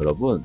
여러분,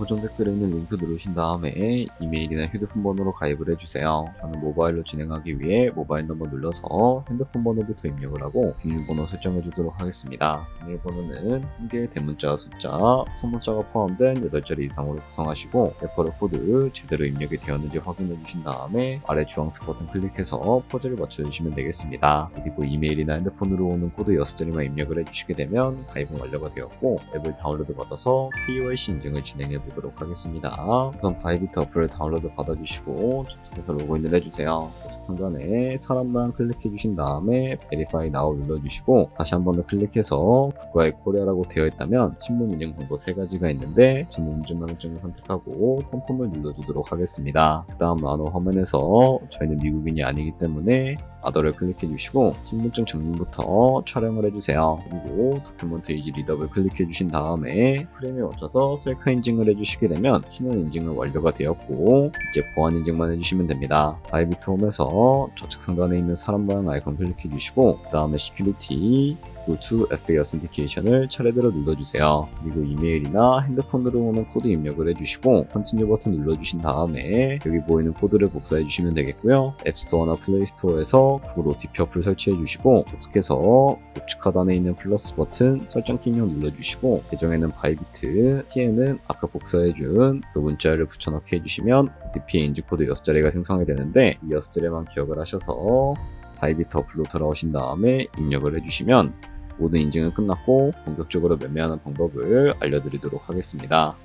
고정 댓글에 있는 링크 누르신 다음에 이메일이나 휴대폰 번호로 가입을 해주세요. 저는 모바일로 진행하기 위해 모바일 넘버 눌러서 핸드폰 번호부터 입력을 하고 비밀번호 설정해 주도록 하겠습니다. 비밀번호는 한 개의 대문자 숫자, 선문자가 포함된 8자리 이상으로 구성하시고 레퍼럴 코드 제대로 입력이 되었는지 확인해 주신 다음에 아래 주황색 버튼 클릭해서 포즈를 맞춰주시면 되겠습니다. 그리고 이메일이나 핸드폰으로 오는 코드 6자리만 입력을 해주시게 되면 가입은 완료가 되었고 앱을 다운로드 받아서 KYC 인증을 진행해 보 도록 하겠습니다. 우선 바이비트 어플을 다운로드 받아주시고 접속해서 로그인을 해주세요. 상단에 사람만 클릭해 주신 다음에 Verify Now 눌러주시고 다시 한 번 더 클릭해서 국가의 코리아라고 되어 있다면 신분 인증 방법 세 가지가 있는데 저는 인증망증을 선택하고 펌펌을 눌러주도록 하겠습니다. 그 다음 나노 화면에서 저희는 미국인이 아니기 때문에 아더를 클릭해 주시고 신분증 정리부터 촬영을 해주세요. 그리고 도큐먼트 이지 리더블 클릭해 주신 다음에 프레임에 맞춰서 셀카 인증을 해주시게 되면 신원 인증은 완료가 되었고 이제 보안 인증만 해주시면 됩니다. 바이비트 홈에서 좌측 상단에 있는 사람 모양 아이콘 클릭해 주시고 그 다음에 시큐리티 to FA 어센티케이션을 차례대로 눌러주세요. 그리고 이메일이나 핸드폰으로 오는 코드 입력을 해주시고 컨티뉴 버튼 눌러주신 다음에 여기 보이는 코드를 복사해 주시면 되겠고요. 앱스토어나 플레이스토어에서 구글 OTP 어플 설치해 주시고 접속해서 우측 하단에 있는 플러스 버튼 설정 기능 눌러주시고 계정에는 바이비트, 키에는 아까 복사해준 그 문자를 붙여넣기 해주시면 OTP의 인증 코드 6자리가 생성이 되는데 이 6자리만 기억을 하셔서 바이비트 어플로 돌아오신 다음에 입력을 해주시면 모든 인증은 끝났고 본격적으로 매매하는 방법을 알려드리도록 하겠습니다.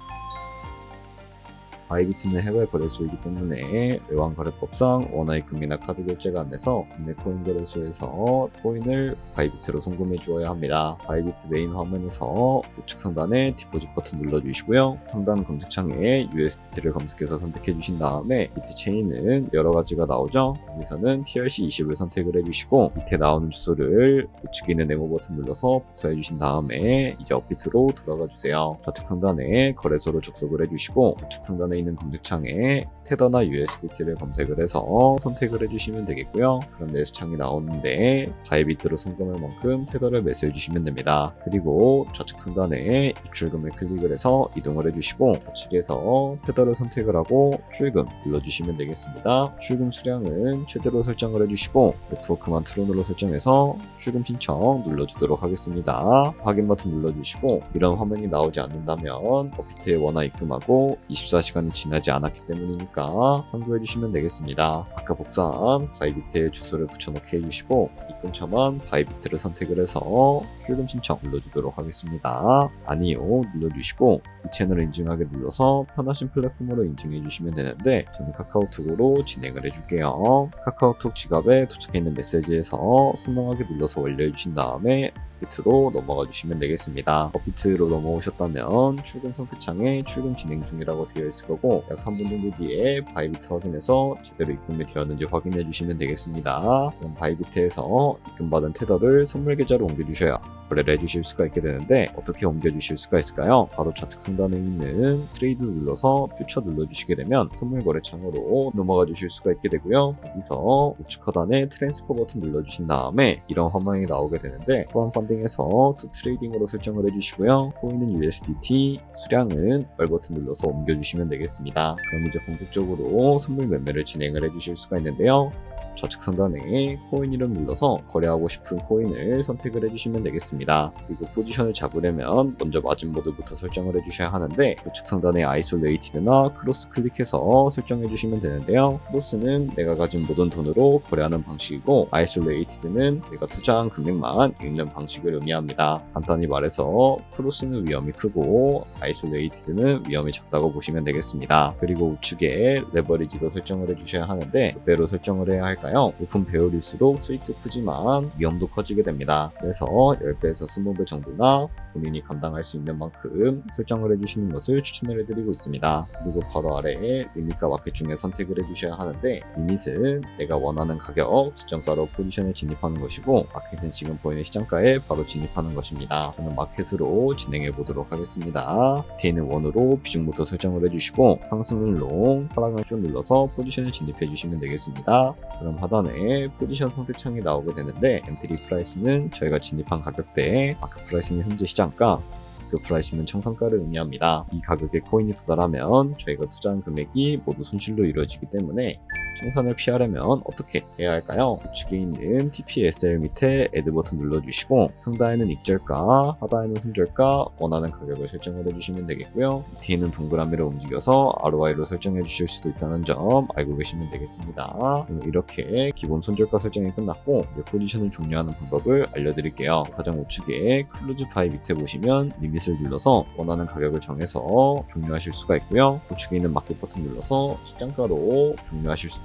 바이비트는 해외 거래소이기 때문에 외환거래법상 원화입금이나 카드 결제가 안 돼서 국내 코인 거래소에서 코인을 바이비트로 송금해 주어야 합니다. 바이비트 메인 화면에서 우측 상단에 디포짓 버튼 눌러주시고요. 상단 검색창에 USDT를 검색해서 선택해 주신 다음에 밑에 체인은 여러 가지가 나오죠. 여기서는 TRC20을 선택을 해주시고 밑에 나오는 주소를 우측에 있는 네모 버튼 눌러서 복사해 주신 다음에 이제 업비트로 돌아가 주세요. 좌측 상단에 거래소로 접속을 해주시고 우측 상단에 있는 검색창에 테더나 USDT를 검색을 해서 선택을 해주시면 되겠고요. 그럼 매수창이 나오는데 바이비트로 송금할 만큼 테더를 매수해 주시면 됩니다. 그리고 좌측 상단에 입출금을 클릭을 해서 이동을 해주시고 좌측에서 테더를 선택을 하고 출금 눌러주시면 되겠습니다. 출금 수량은 최대로 설정을 해주시고 네트워크만 트론으로 설정해서 출금 신청 눌러주도록 하겠습니다. 확인 버튼 눌러주시고 이런 화면이 나오지 않는다면 업비트에 원화 입금하고 24시간 이 지나지 않았기 때문이니까 참고해 주시면 되겠습니다. 아까 복사한 바이비트에 주소를 붙여넣기 해주시고 입금처만 바이비트를 선택을 해서 출금 신청 눌러주도록 하겠습니다. 아니요 눌러주시고 이 채널을 인증하게 눌러서 편하신 플랫폼으로 인증해 주시면 되는데 저는 카카오톡으로 진행을 해줄게요. 카카오톡 지갑에 도착해 있는 메시지에서 선명하게 눌러서 완료해 주신 다음에 업비트로 넘어가 주시면 되겠습니다. 업비트로 넘어오셨다면 출금 상태창에 출금 진행 중이라고 되어 있을 거고 약 3분 정도 뒤에 바이비트 확인해서 제대로 입금이 되었는지 확인해 주시면 되겠습니다. 그럼 바이비트에서 입금받은 테더를 선물 계좌로 옮겨 주셔야 거래를 해 주실 수가 있게 되는데 어떻게 옮겨 주실 수가 있을까요? 바로 좌측 상단에 있는 트레이드 눌러서 퓨처 눌러 주시게 되면 선물 거래 창으로 넘어가 주실 수가 있게 되고요. 여기서 우측 하단에 트랜스퍼 버튼 눌러 주신 다음에 이런 화면이 나오게 되는데 포함 펀딩 에서 투 트레이딩으로 설정을 해주시고요. 코인은 USDT, 수량은 열 버튼 눌러서 옮겨주시면 되겠습니다. 그럼 이제 본격적으로 선물 매매를 진행을 해주실 수가 있는데요. 좌측 상단에 코인 이름 눌러서 거래하고 싶은 코인을 선택을 해주시면 되겠습니다. 그리고 포지션을 잡으려면 먼저 마진 모드부터 설정을 해주셔야 하는데 우측 상단에 아이솔레이티드나 크로스 클릭해서 설정해 주시면 되는데요. 크로스는 내가 가진 모든 돈으로 거래하는 방식이고 아이솔레이티드는 내가 투자한 금액만 읽는 방식을 의미합니다. 간단히 말해서 크로스는 위험이 크고 아이솔레이티드는 위험이 작다고 보시면 되겠습니다. 그리고 우측에 레버리지도 설정을 해주셔야 하는데 몇 배로 설정을 해야 할까 요? 높은 배율일수록 수익도 크지만 위험도 커지게 됩니다. 그래서 10배에서 20배 정도나 본인이 감당할 수 있는 만큼 설정을 해주시는 것을 추천을 해드리고 있습니다. 그리고 바로 아래에 리밋과 마켓 중에 선택을 해주셔야 하는데 리밋은 내가 원하는 가격 지정가로 포지션에 진입하는 것이고 마켓은 지금 보이는 시장가에 바로 진입하는 것입니다. 저는 마켓으로 진행해 보도록 하겠습니다. 있는 원으로 비중부터 설정을 해주시고 상승을 롱, 하락을 쭉 눌러서 포지션에 진입해 주시면 되겠습니다. 그럼 하단에 포지션 선택창이 나오게 되는데 엔트리 프라이스는 저희가 진입한 가격대에 마켓 프라이스는 현재 시장가 그 프라이스는 청산가를 의미합니다. 이 가격에 코인이 도달하면 저희가 투자한 금액이 모두 손실로 이루어지기 때문에 청산을 피하려면 어떻게 해야 할까요? 우측에 있는 TPSL 밑에 애드 버튼 눌러주시고 상단에는 익절가, 하단에는 손절가 원하는 가격을 설정을 해주시면 되겠고요. 밑에 있는 동그라미를 움직여서 ROI로 설정해 주실 수도 있다는 점 알고 계시면 되겠습니다. 이렇게 기본 손절가 설정이 끝났고 포지션을 종료하는 방법을 알려드릴게요. 가장 우측에 클로즈 파이 밑에 보시면 리밋을 눌러서 원하는 가격을 정해서 종료하실 수가 있고요. 우측에 있는 마켓 버튼 눌러서 시장가로 종료하실 수도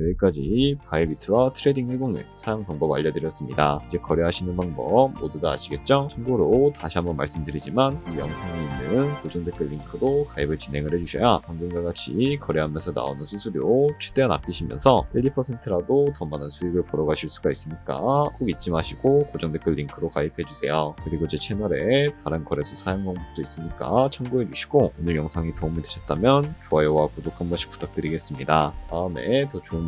여기까지 바이비트와 트레이딩 101 사용 방법 알려드렸습니다. 이제 거래하시는 방법 모두 다 아시겠죠? 참고로 다시 한번 말씀드리지만 이 영상에 있는 고정 댓글 링크로 가입을 진행을 해주셔야 방금과 같이 거래하면서 나오는 수수료 최대한 아끼시면서 1, 2%라도 더 많은 수익을 벌어 가실 수가 있으니까 꼭 잊지 마시고 고정 댓글 링크로 가입해주세요. 그리고 제 채널에 다른 거래소 사용 방법도 있으니까 참고해 주시고 오늘 영상이 도움이 되셨다면 좋아요와 구독 한 번씩 부탁드리겠습니다. 다음에 더 좋은